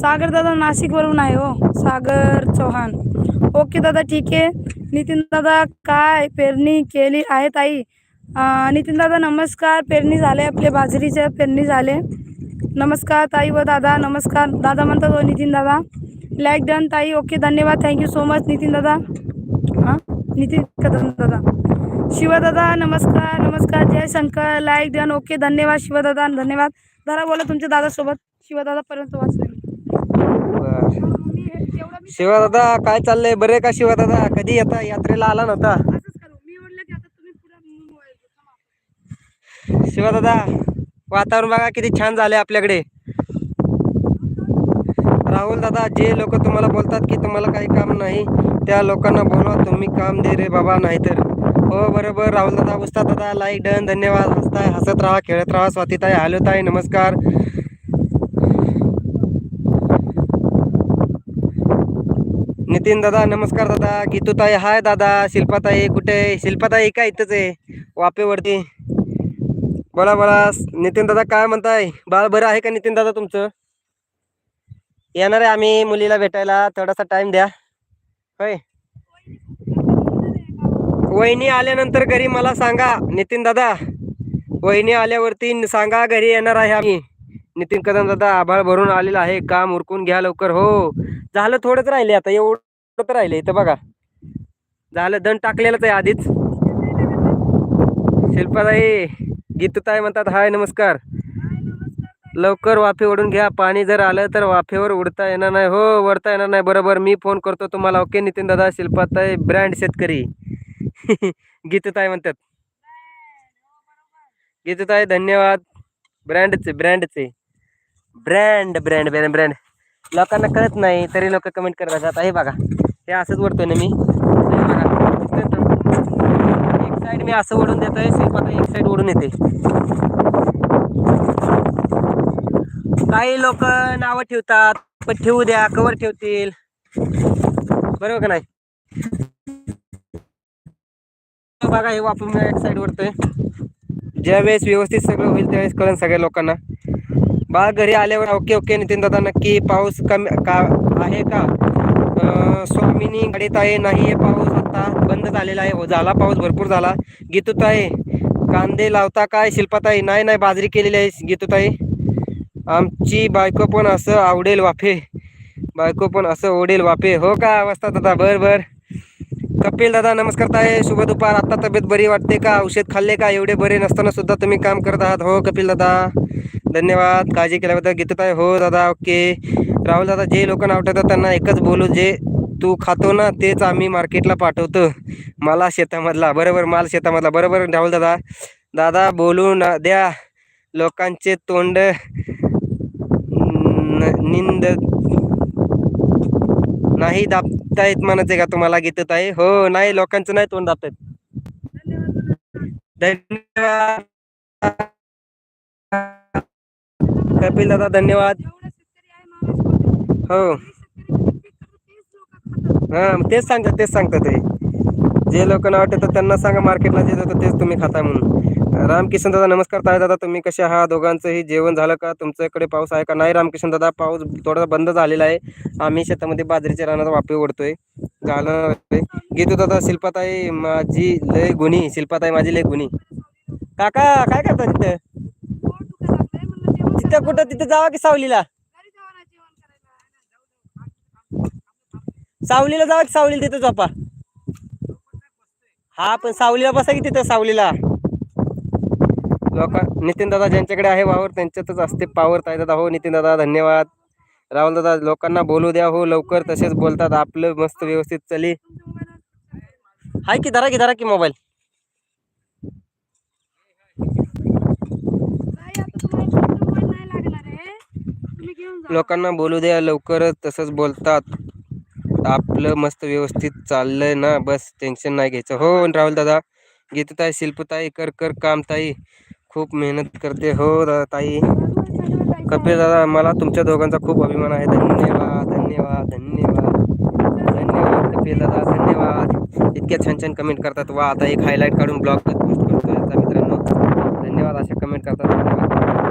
सागर दादा नाशिकवरून आहे हो सागर चौहान. ओके दादा ठीक आहे. नितीन दादा काय पेरणी केली आहे ताई? नितीन दादा नमस्कार. पेरणी झाले आपले बाजरीचे पेरणी झाले. नमस्कार ताई व दादा नमस्कार. दादा म्हणतात हो नितीन दादा. लाईक डन ताई. ओके धन्यवाद. Thank you so much Nitin दादा. हां? नितीन कदम दादा? शिवदादा नमस्कार. नमस्कार. जय शंकर. लाईक डन ओके धन्यवाद शिवदादा धन्यवाद. दादा बोला तुमच्या दादासोबत. शिवदादापर्यंत वाचले शिवा दादा काय चाललंय? बरे का शिवा दादा? कधी येता यात्रेला आला नव्हता? असंच करू. मी म्हणलं की आता तुम्ही पुढे मोबाईल शिवा दादा वातावरण बघा किती छान झाले आपल्याकडे. राहुल दादा जे लोक तुम्हाला बोलतात की तुम्हाला काही काम नाही त्या लोकांना बोलवा तुम्ही काम दे रे बाबा नाहीतर. हो बरोबर. राहुल दादा उस्ताद दादा लाईक डन धन्यवाद. हसताय हसत राहा खेळत राहा. स्वातीताई हॅलोताई नमस्कार. नितीन दादा नमस्कार दादा. गीतूताई हाय दादा. शिल्पाताई कुठे आहे? शिल्पाताई का इथंच आहे? वापेवरती. बोला बोला. नितीन दादा काय म्हणताय? बाळ बरं आहे का नितीन दादा तुमचं? येणार आहे आम्ही मुलीला भेटायला. थोडासा टाइम द्या. होय. वहिनी आल्यानंतर घरी मला सांगा. नितीन दादा वहिनी आल्यावरती सांगा घरी येणार आहे आम्ही. नितीन कदम दादा आभाळ भरून आलेला आहे. काम उरकून घ्या लवकर. हो. झालं थोडंच राहिले आता. एवढं तर राहिले इथं बघा. झालं दण टाकलेलंच आहे आधीच. शिल्पाताई गीतताई म्हणतात हाय नमस्कार. लवकर वाफे ओढून घ्या पाणी जर आलं तर वाफेवर उडता येणार नाही. हो वरता येणार नाही. बरोबर मी फोन करतो तुम्हाला. ओके नितीन दादा शिल्पाताई ब्रँड शेतकरी. गीतताई म्हणतात. गीतताई धन्यवाद. ब्रँडचे ब्रँडचे. Brand brand brand brand. लोकांना कळत नाही तरी लोक कमेंट करत जात आहे बघा. हे असंच वरतोय ना मी. एक साईड मी असं ओढून देतोय आता एक साईड ओढून येते. काही लोक नावं ठेवतात पण ठेवू द्या कवर ठेवतील. बरोबर का नाही? बघा हे वापरून एक साईड वरतोय. ज्यावेळेस व्यवस्थित सगळं होईल त्यावेळेस कळन सगळ्या लोकांना. बाळ घरी आल्यावर ओके ओके नितीन दादा नक्की पाऊस कमी का आहे का? स्वामिनी गाडीत आहे नाही आहे पाऊस आता बंद झालेला आहे. हो झाला पाऊस भरपूर झाला. गीतूत आहे कांदे लावता काय? शिल्पाताई नाही नाही बाजरी केलेली आहे गीतूताई. आमची बायको पण असं आवडेल वाफे. बायको पण असं ओढेल वाफे. हो का? अवस्था दादा बर बर. कपिल दादा नमस्कार ताई. शुभ दुपार. आता तब्येत बरी वाटते का? औषध खाल्ले का? एवढे बरे नसताना सुद्धा तुम्ही काम करत आहात. हो कपिल दादा. धन्यवाद. काळजी केल्याबद्दल आहे हो दादा ओके. राहुल दादा जे लोक नाव ठेवतात त्यांना एकच बोलू जे तू खातो ना तेच आम्ही मार्केटला पाठवतो. मला शेतामधला. बरोबर माल शेतामधला. बरोबर राहुल दादा. दादा बोलू ना द्या. लोकांचे तोंड निंद नाही दाबता येत म्हणायचे का तुम्हाला गीतत आहे हो नाही लोकांचं नाही तोंड दाबतायत. धन्यवाद. कपिल दादा धन्यवाद. हो. हा मग तेच सांगतात तेच सांगतात ते. जे लोक नाव ठेवतात त्यांना सांगा मार्केटला जे जातं तेच तुम्ही खाता म्हणून. रामकिशन दादा नमस्कार ताई दादा तुम्ही कसे आहात? दोघांचंही जेवण झालं का? तुमच्याकडे पाऊस आहे का? नाही रामकिशन दादा पाऊस थोडा बंद झालेला आहे. आम्ही शेतामध्ये बाजरीच्या रानात वापे ओढतोय झालं. गीतू दादा शिल्पाताई माझी लय गुणी शिल्पाताई माझी लय गुणी. काका काय करता तिथं? तिथं कुठं? तिथं जावा की सावलीला? सावलीला जावा की सावलीला तिथं झोपा. हा पण सावलीला बसा की तिथं सावलीला. लोक नितीन दादा ज्यांच्याकडे आहे वावर त्यांच्यातच असते पावर. ताई दादा हो नितीन दादा धन्यवाद. राहुल दादा लोकांना बोलू द्या हो लवकर तसेच बोलतात. आपलं मस्त व्यवस्थित चली. हाय की धरा की धरा की मोबाईल. लोकांना बोलू द्या लवकरच तसंच बोलतात. आपलं मस्त व्यवस्थित चाललंय ना बस टेन्शन नाही घ्यायचं. हो राहुल दादा गीतताई शिल्पताई कर कर काम ताई खूप मेहनत करते. हो दादा ताई. कपिल दादा मला तुमच्या दोघांचा खूप अभिमान आहे. धन्यवाद धन्यवाद धन्यवाद. धन्यवाद कपिल दादा धन्यवाद. इतक्या छान छान कमेंट करतात. वा आता एक हायलाईट काढून ब्लॉग पोस्ट करतो याचा मित्रांनो. धन्यवाद अशा कमेंट करतात. धन्यवाद